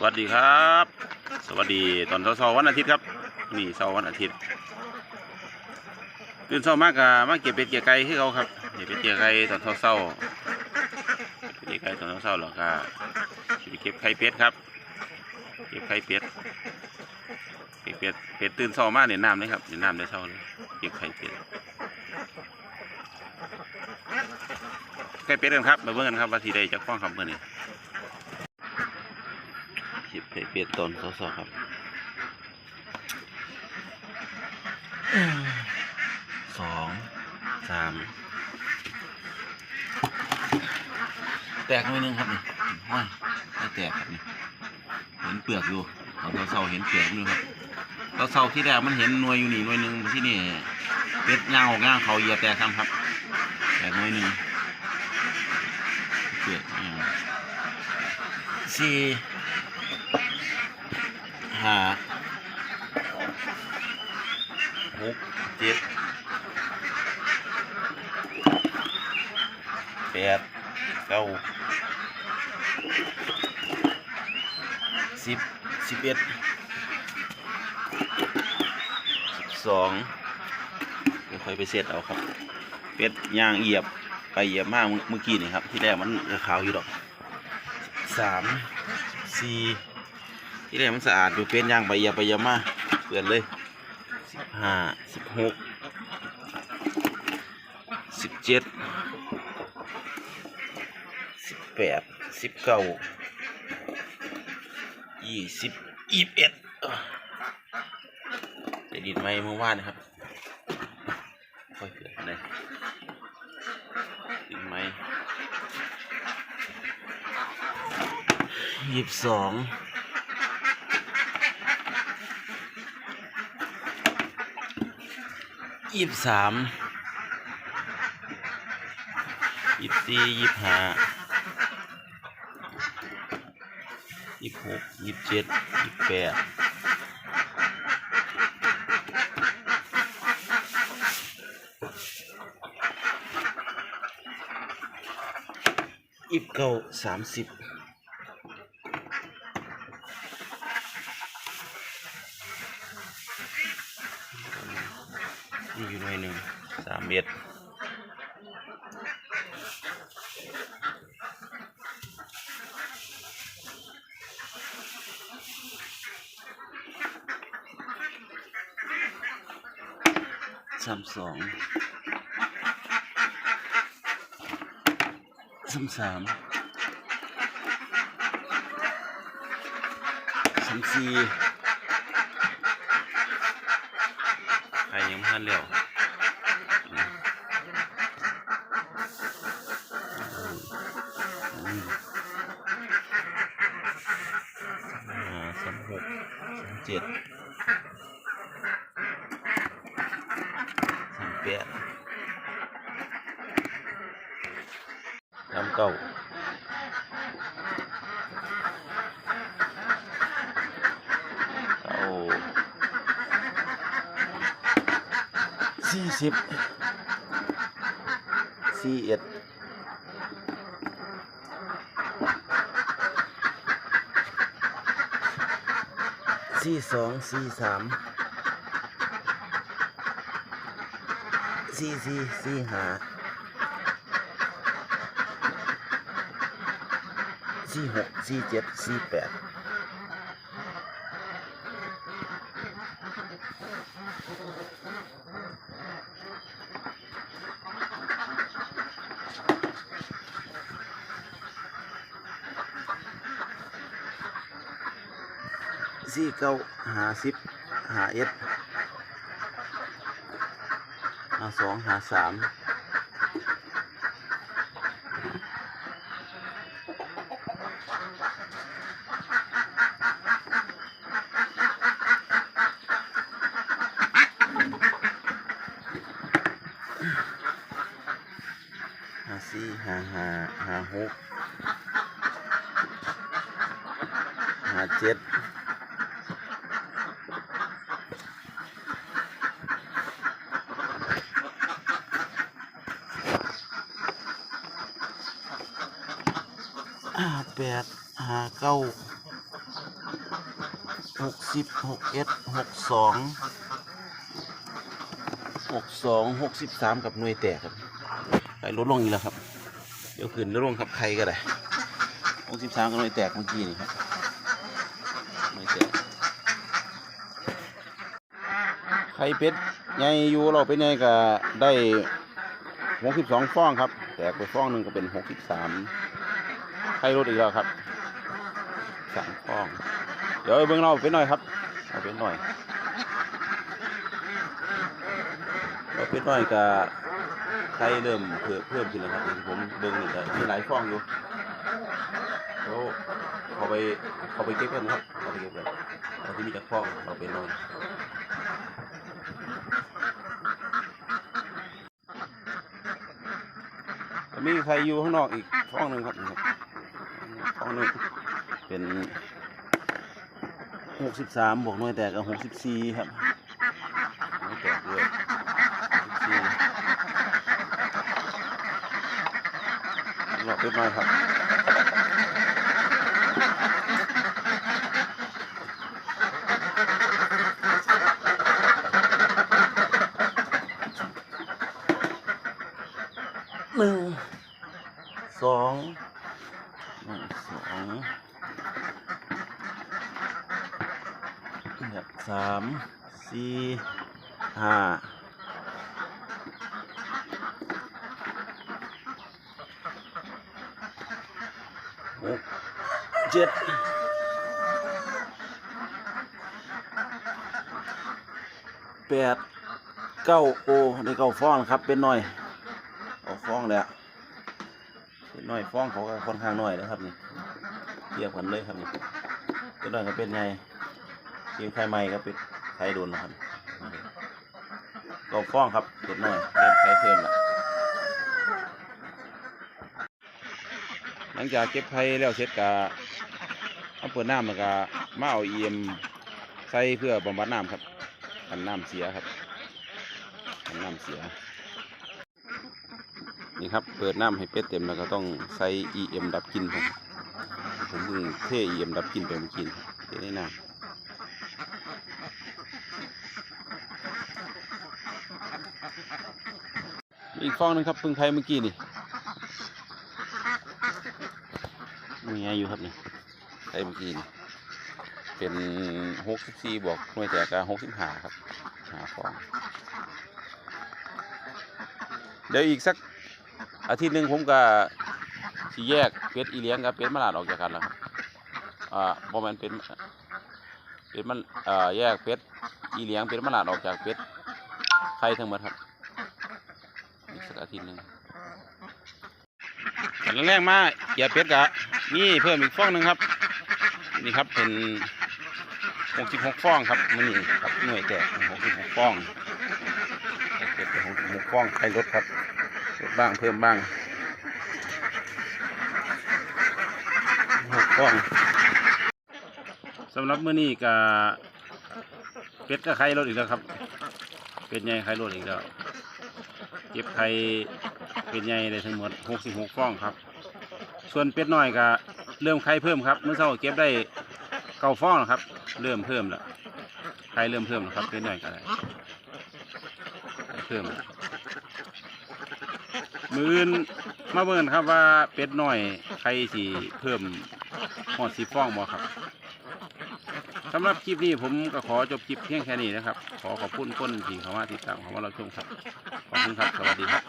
สวัสดีครับ สวัสดีตอนเช้าๆวันอาทิตย์ครับ นี่เช้าวันอาทิตย์ตื่นเช้ามากอะมาเก็บเป็ดเกี่ยไก่ให้เขาครับเก็บเป็ดเกี่ยไก่ตอนเช้าๆเก็บเป็ดเกี่ยไก่ตอนเช้าๆแล้วก็สิไปเก็บไข่เป็ดครับ เก็บไข่เป็ดเก็บเป็ดเป็ดตื่นเช้ามากเนี่ยน้ำเลยครับเนี่ยน้ำได้เช้าเลยเก็บไข่เป็ดไข่เป็ดกันครับมาเบิ่งกันครับว่าสีใดจะคล้องคำเมื่อนี้ เป็ดตอนเช้าๆครับสองสามแตกหน่อยหนึงครับนี่ห้อยไม่แตกครับนี่เห็นเปลือกอยู่ตอนเช้าเห็นเปลือกอยู่ครับตอนเช้าที่แรกมันเห็นหน่วยอยู่นี่หน่วยหนึ่งที่นี่เป็ดย่างออกย่างเขาเหยียบแตกครับครับ แตกหน่วยหนึ่งเปลือกสี่ ห้าหกเจ็ดแปดเก้าสิบสิบเอ็ดสิบสองค่อยไปเสร็จเอาครับเป็ดย่างเหยียบไปเหยียบมากเมื่อกี้นี่ครับ ที่แรกมันขาวอยู่ดอกสามสี่ ที่แรกมันสะอาดอยู่เป็นย่างใบยาใบยามาเปื่อนเลยสิบห้าสิบหกสิบเจ็ดสิบแปดสิบเก้ายี่สิบยี่สิบเอ็ดได้ดินไหมเมื่อวานนะครับค่อยเกิดเลยดินไหมยี่สิบสอง ยี่สิบสามยี่สิบสี่ยี่สิบห้ายี่สิบหกยี่สิบเจ็ดยี่สิบแปดยี่สิบเก้าสามสิบ นี่อยู่หน่วยหนึ่งสามเมตรสามสองสามสามสามสี่ใคร ยังไม่ทันเร็วอืมห้าสามหกสามเจ็ดสามแปดสามเก้าเอา สี่สิบสี่เอ็ดสี่สองสี่สามสี่สี่สี่ห้าสี่หกสี่เจ็ดสี่แปด สี่เก้าห้าสิบห้าเอ็ดห้าสองห้าสามห้าสี่ห้าห้าห้าหกห้าเจ็ด ห้าแปดห้าเก้าหกสิบหกเอ็ดหกสองหกสองหกสิบสามกับหน่วยแตกครับไปลดลงอีกแล้วครับ เดี๋ยวขึ้นลดลงครับใครก็ได้หกสิบสามกับหน่วยแตกเมื่อกี้นี่ครับหน่วยแตกไข่เป็ดใหญ่อยู่เราเป็นไงก็ได้หกสิบสองฟองครับ แตกไปฟองหนึ่งก็เป็นหกสิบสาม ไข่ลดอีกแล้วครับสามฟอง เดี๋ยวเอาเบิ่งเราเป็นหน่อยครับเอาเป็นหน่อยเราเป็นหน่อยกับไข่เริ่มเพิ่มเพิ่มขึ้นแล้วครับผมเบิ่งนี่ก็มีหลายฟองอยู่เดี๋ยวเขาไปเขาไปเก็บกันครับเขาไปเก็บกันเอาที่มีจากฟองเราเป็นหน่อยมีใครอยู่ข้างนอกอีกฟองหนึ่งครับ องหนึ่งเป็นหกสิบสามบวกหน่วยแตกกับหกสิบสี่ครับหน่วยแตกด้วยหกสิบสี่รอเล็กน้อยครับหนึ่งสองหนึ่งสอง ครับ สามสี่ห้าหกเจ็ดแปดเก้าโอได้เก้าฟองครับเป็นหน่อยเอาฟองแล้วเป็นหน่อยฟองเขาก็ค่อนข้างหน่อยนะครับนี่เทียบกันเลยครับนี่เป็นหน่อยก็เป็นไง กินไข่ใหม่ครับปิดไข่โดนนะครับก็ฟ้องครับเด็ดหน่อยเริ่มไข่เพิ่มละหลังจากเก็บไข่แล้วเสร็จกะเอาเปิดน้ำแล้วก็มาเอาเอียมใส่เพื่อบำบัดน้ำครับกันน้ำเสียครับกันน้ำเสียนี่ครับเปิดน้ำให้เป็ดเต็มแล้วก็ต้องใส่ EM ดับกลินผมผมเพิ่งเท EM ดับกลินไปเมื่อกี้ครับเทในน้ำ อีกฟองนึงครับเพึ่งไทยเมื่อกี้นี่มีไงอยู่ครับนี่ไทยเมื่อกี้นี่เป็นหกสิบสี่บวกหน่วยแตกกับหกสิบห้าครับหาฟอง เดี๋ยวอีกสักอาทิตย์หนึ่งผมก็สีแยกเป็ดอีเลี้ยงกับเป็ดมะลาดออกจากกันแล้วครับอ่าบอมันเป็นเป็ดมันอ่าแยกเป็ดอีเลี้ยงเป็ดมะลาดออกจากเป็ดไข่ทั้งหมดครับ อีกสักอาทิตย์หนึ่งกันแรกมาอย่าเป็ดกะนี่เพิ่มอีกฟองหนึ่งครับ นี่ครับเป็นหกสิบหกฟองครับมันนี่ครับหน่วยแตกหกสิบหกฟองเป็ดเป็นหกสิบหกฟองใครลดครับลดบ้างเพิ่มบ้างหกฟองสำหรับมื้อนี้กะเป็ดกับไข่ลดอีกแล้วครับ เป็ดใหญ่ไข่ลดอีกแล้ว เก็บไข่เป็ดใหญ่ได้ทั้งหมด 66ฟองครับ ส่วนเป็ดน้อยก็เริ่มไข่เพิ่มครับเมื่อเช้าเก็บได้เก้าฟองครับ เริ่มเพิ่มแล้วไข่เริ่มเพิ่มแล้วครับเป็ดน้อยก็ได้เพิ่มมืออื่นมาเบิ่งครับว่าเป็ดน้อยไข่สีเพิ่มหอดสีฟองบ่ครับ สำหรับคลิปนี้ผมก็ขอจบคลิปเพียงแค่นี้นะครับ ขอขอบคุณคนที่เข้ามาติดตามของเราชมครับ ขอบคุณครับ สวัสดีครับ